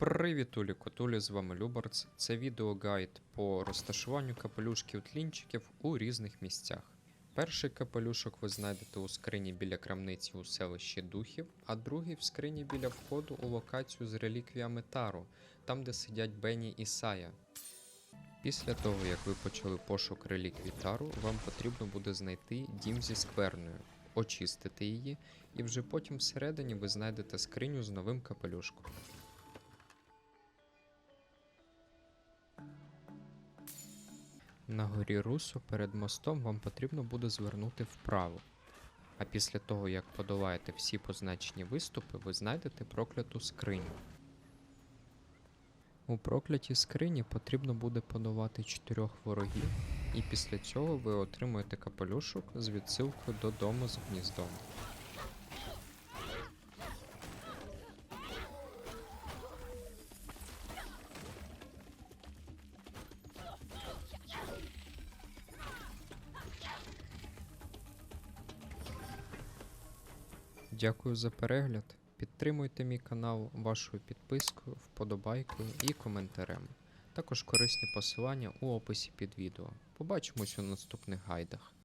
Привіт, Котулі, з вами Любарц. Це відеогайд по розташуванню капелюшків тлінчиків у різних місцях. Перший капелюшок ви знайдете у скрині біля крамниці у селищі Духів, а другий в скрині біля входу у локацію з реліквіями Тару, там де сидять Бені і Сая. Після того, як ви почали пошук реліквій Тару, вам потрібно буде знайти дім зі скверною, очистити її, і вже потім всередині ви знайдете скриню з новим капелюшком. На горі Русо перед мостом вам потрібно буде звернути вправо. А після того, як подолаєте всі позначені виступи, ви знайдете прокляту скриню. У проклятій скрині потрібно буде подолати чотирьох ворогів, і після цього ви отримуєте капелюшок з відсилкою додому з гніздом. Дякую за перегляд. Підтримуйте мій канал вашою підпискою, вподобайкою і коментарем. Також корисні посилання у описі під відео. Побачимось у наступних гайдах.